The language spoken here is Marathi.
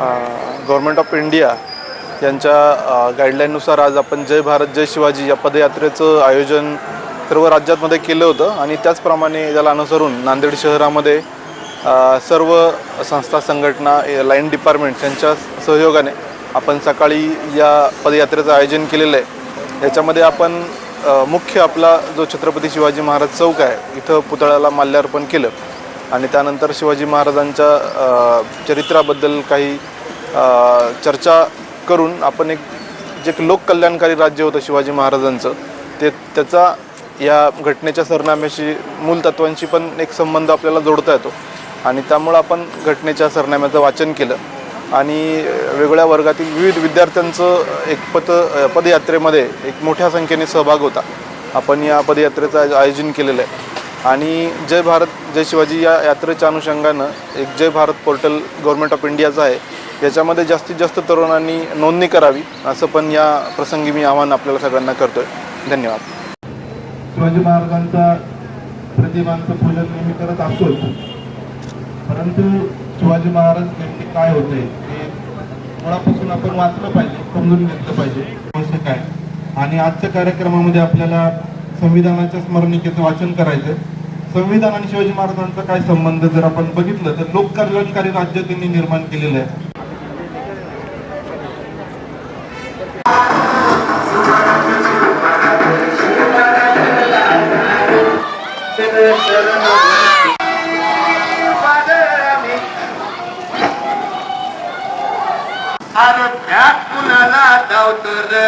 गव्हर्मेंट ऑफ इंडिया यांच्या गाईडलाईननुसार आज आपण जय भारत जय शिवाजी या पदयात्रेचं आयोजन सर्व राज्यातमध्ये केलं होतं आणि त्याचप्रमाणे याला अनुसरून नांदेड शहरामध्ये सर्व संस्था संघटना ए, लाईन डिपार्टमेंट यांच्या सहयोगाने आपण सकाळी या पदयात्रेचं आयोजन केलेलं आहे. याच्यामध्ये आपण मुख्य आपला जो छत्रपती शिवाजी महाराज चौक आहे इथं पुतळ्याला माल्यार्पण केलं. आणि त्यानंतर शिवाजी महाराजांच्या चरित्राबद्दल काही चर्चा करून आपण एक जे लोककल्याणकारी राज्य होतं शिवाजी महाराजांचं ते त्याचा या घटनेच्या सरनाम्याशी मूल तत्वांशी पण एक संबंध आपल्याला जोडता येतो. आणि त्यामुळं आपण घटनेच्या सरनाम्याचं वाचन केलं. आणि वेगवेगळ्या वर्गातील विविध विद्यार्थ्यांचं एक पद पदयात्रेमध्ये एक मोठ्या संख्येने सहभाग होता. आपण या पदयात्रेचं आयोजन केलेलं आहे. आणि जय भारत जय शिवाजी या यात्रेच्या अनुषंगानं एक Jai Bharat portal government of इंडियाचं आहे. याच्यामध्ये जास्तीत जास्त तरुणांनी नोंदणी करावी असं पण या प्रसंगी मी आव्हान आपल्याला सगळ्यांना करतोय. आहे धन्यवाद. शिवाजी महाराजांचा प्रतिमांचं पूजन नेहमी करत असतोच. परंतु शिवाजी महाराज नेमके काय होते हे मुळापासून आपण वाचलं पाहिजे समजून घेतलं पाहिजे. आवश्यक आहे आणि आजच्या कार्यक्रमामध्ये आपल्याला संविधानाच्या स्मरणिकेचं वाचन करायचं संविधान आणि शिवाजी महाराजांचा काय संबंध जर आपण बघितलं तर लोककल्याणकारी राज्य त्यांनी निर्माण केलेलं आहे. अरे कुणाला धावतो रे?